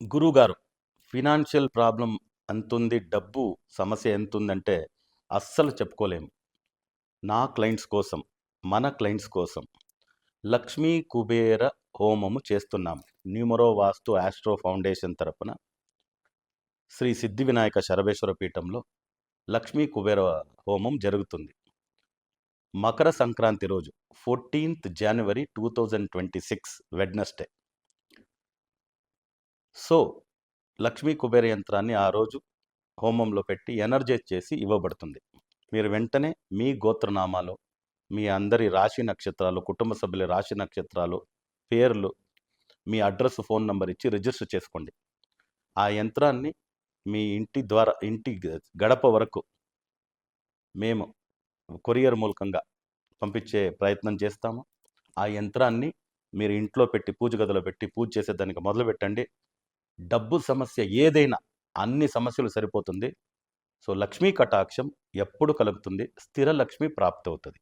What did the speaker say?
గురువుగారు financial problem ఎంతుంది డబ్బు సమస్య ఎంతుందంటే అస్సలు చెప్పుకోలేము. నా క్లయింట్స్ కోసం మన క్లయింట్స్ కోసం లక్ష్మీ కుబేర హోమము చేస్తున్నాం. న్యూమరో వాస్తు ఆస్ట్రో ఫౌండేషన్ తరపున శ్రీ సిద్ధి వినాయక శరభేశ్వర పీఠంలో లక్ష్మీ కుబేర హోమం జరుగుతుంది. మకర సంక్రాంతి రోజు fourteenth January two thousand twenty six Wednesday so Lakshmi Kubera యంత్రాన్ని ఆ రోజు హోమంలో పెట్టి ఎనర్జైజ్ చేసి ఇవ్వబడుతుంది. మీరు వెంటనే మీ గోత్రనామాలు మీ అందరి రాశి నక్షత్రాలు కుటుంబ సభ్యుల రాశి నక్షత్రాలు పేర్లు మీ అడ్రస్ ఫోన్ నంబర్ ఇచ్చి రిజిస్టర్ చేసుకోండి. ఆ యంత్రాన్ని మీ ఇంటి ద్వారా ఇంటి గడప వరకు మేము కొరియర్ మూలకంగా పంపించే ప్రయత్నం చేస్తాము. ఆ యంత్రాన్ని మీరు ఇంట్లో పెట్టి పూజ గదిలో పెట్టి పూజ చేసేదానికి మొదలు పెట్టండి డబ్బు సమస్య ఏదైనా అన్ని సమస్యలు సరిపోతుంది. సో లక్ష్మీ కటాక్షం ఎప్పుడు కలుగుతుంది? స్థిర లక్ష్మి ప్రాప్తి అవుతుంది